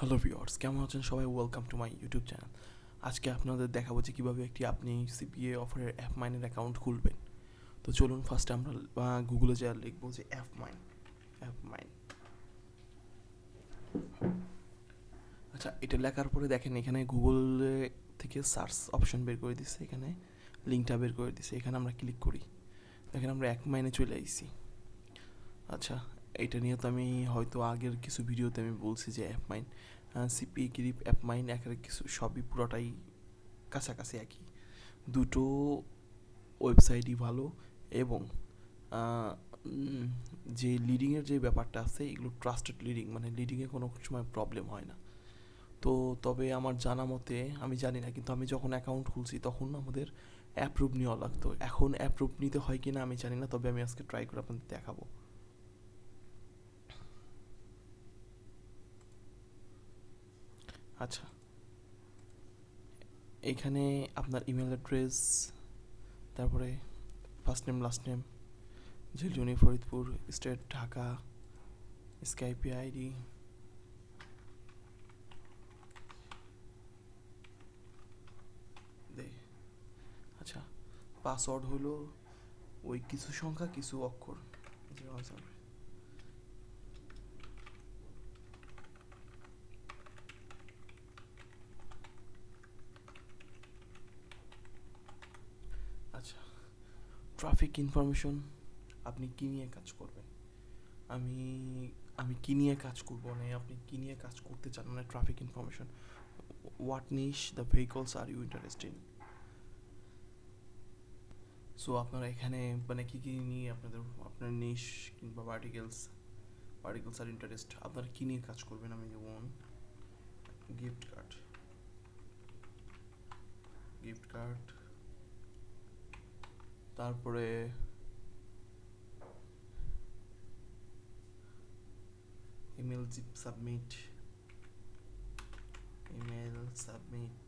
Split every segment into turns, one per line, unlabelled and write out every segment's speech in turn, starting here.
Hello viewers কেমন আছেন সবাই? Welcome to my YouTube channel আজকে আপনাদের দেখাবো যে কীভাবে একটি আপনি সিপিএ অফারের অ্যাপ মাইনের অ্যাকাউন্ট খুলবেন। তো চলুন ফার্স্টে আমরা গুগলে যা লিখব যে অ্যাপ মাইন অ্যাপ মাইন আচ্ছা এটা লেখার পরে দেখেন এখানে গুগলে থেকে সার্চ অপশন বের করে দিচ্ছে এখানে লিঙ্কটা বের করে দিচ্ছে এখানে আমরা ক্লিক করি। দেখেন আমরা এক মাইনে চলে আইছি। আচ্ছা এটা নিয়ে তো আমি হয়তো আগের কিছু ভিডিওতে আমি বলছি যে app mine CP grip app mine একের কিছু সবই পুরোটাই কাছাকাছি একই। দুটো ওয়েবসাইটই ভালো এবং যে লিডিংয়ের যে ব্যাপারটা আছে, এগুলো ট্রাস্টেড লিডিং মানে লিডিংয়ে কোনো সময় প্রবলেম হয় না। তো তবে আমার জানা মতে, আমি জানি না, কিন্তু আমি যখন অ্যাকাউন্ট খুলছি তখন আমাদের অ্যাপ্রুভ নেওয়া লাগতো। এখন অ্যাপ্রুভ নিতে হয় কি না আমি জানি না, তবে আমি আজকে ট্রাই করে আপনাদের দেখাবো। আচ্ছা। এখানে আপনার ইমেল অ্যাড্রেস তারপরে first name last name Jhiljuni Faridpur state Dhaka Skype ID আচ্ছা পাসওয়ার্ড হলো ওই কিছু সংখ্যা, কিছু অক্ষর ট্রাফিক ইনফরমেশন আপনি কি নিয়ে কাজ করবেন? আমি আমি কি নিয়ে কাজ করব? না আপনি কি নিয়ে কাজ করতে চান? মানে traffic information what niche the vehicles are you interesting so আপনারা এখানে মানে কী কী নিয়ে আপনাদের, আপনার নিশ কিংবা পার্টিকেলস পার্টিকেলস আর ইন্টারেস্ট আপনারা কী নিয়ে কাজ করবেন? আমি যেমন গিফট কার্ড গিফট কার্ড তারপরে email zip submit email submit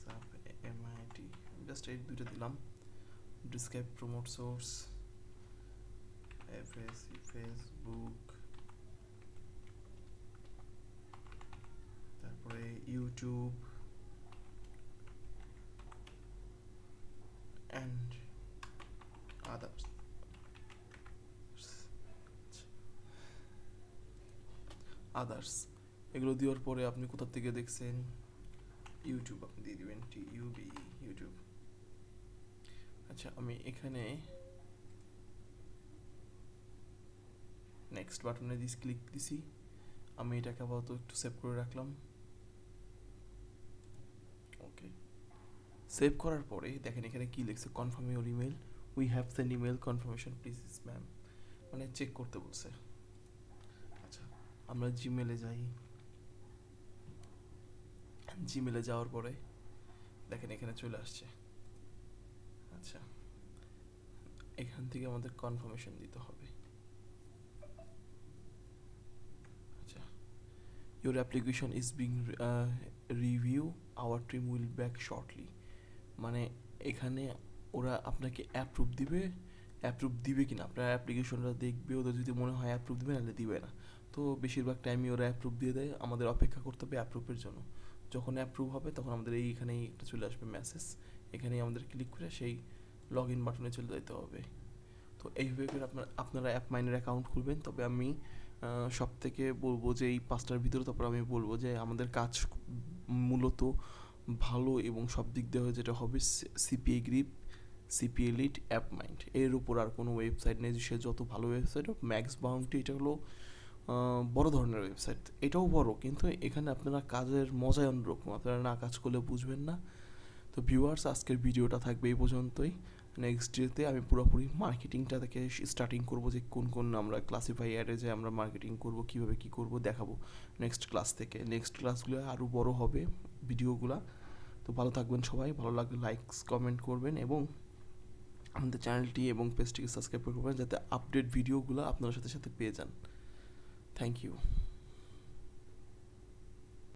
submit just এই দুটো দিলাম। Describe promote source FAC Facebook তারপরে ইউটিউব আদার্স এগুলো দেওয়ার পরে আপনি কোথা থেকে দেখছেন? ইউটিউব আপনি দিয়ে দেবেন টি ইউবি ইউটিউব আচ্ছা আমি এখানে নেক্সট বাটনে দিস ক্লিক দিছি। আমি এটাকে আপাতত একটু সেভ করে রাখলাম। ওকে সেভ করার পরে দেখেন এখানে কি লিখছে? Confirm your email we have send email confirmation please ma'am মানে চেক করতে বলছে। আমরা জিমেলে যাই। জিমেলে যাওয়ার পরে দেখেন এখানে চলে আসছে। আচ্ছা এখান থেকে আমাদের কনফার্মেশন দিতে হবে। আচ্ছা your application is being review our team will back shortly মানে এখানে ওরা আপনাকে অ্যাপ্রুভ দিবে। অ্যাপ্রুভ দিবে কিনা? আপনার অ্যাপ্লিকেশনটা দেখবে, ওদের যদি মনে হয় অ্যাপ্রুভ দিবে, নাহলে দিবে না। তো বেশিরভাগ টাইমই ওরা অ্যাপ্রুভ দিয়ে দেয়, আমাদের অপেক্ষা করতে হবে অ্যাপ্রুভের জন্য। যখন অ্যাপ্রুভ হবে, তখন আমাদের এইখানেই একটা চলে আসবে মেসেজ এখানেই আমাদের ক্লিক করে সেই লগ ইন বাটনে চলে যেতে হবে। তো এইভাবে করে আপনার, আপনারা অ্যাপ মাইনের অ্যাকাউন্ট খুলবেন, তবে আমি সব থেকে বলব যে এই পাঁচটার ভিতরে তারপর আমি বলব যে আমাদের কাজ মূলত ভালো এবং সব দিক দিয়ে যেটা হবে CPA grip CPA lead app mind এর উপর আর কোনো ওয়েবসাইট নেই সে যত ভালো ওয়েবসাইট হোক ম্যাক্স বাউন্টি এটা হলো বড় ধরনের ওয়েবসাইট এটাও বড়, কিন্তু এখানে আপনারা কাজের মজাই অন্যরকম। আপনারা না কাজ করলে বুঝবেন না। তো ভিউয়ার্স আজকের ভিডিওটা থাকবে এই পর্যন্তই। নেক্সট ডেতে আমি পুরোপুরি মার্কেটিংটা থেকে স্টার্টিং করব যে কোন কোন আমরা ক্লাসিফাই অ্যাডে যে আমরা মার্কেটিং করব, কীভাবে কি করব, দেখাবো নেক্সট ক্লাস থেকে। নেক্সট ক্লাসগুলো আরও বড় হবে ভিডিওগুলো। তো ভালো থাকবেন সবাই। ভালো লাগলে লাইকস কমেন্ট করবেন এবং আমাদের চ্যানেলটি এবং পেজটিকে সাবস্ক্রাইব করবেন যাতে আপডেট ভিডিওগুলো আপনার সাথে সাথে পেয়ে যান। Thank you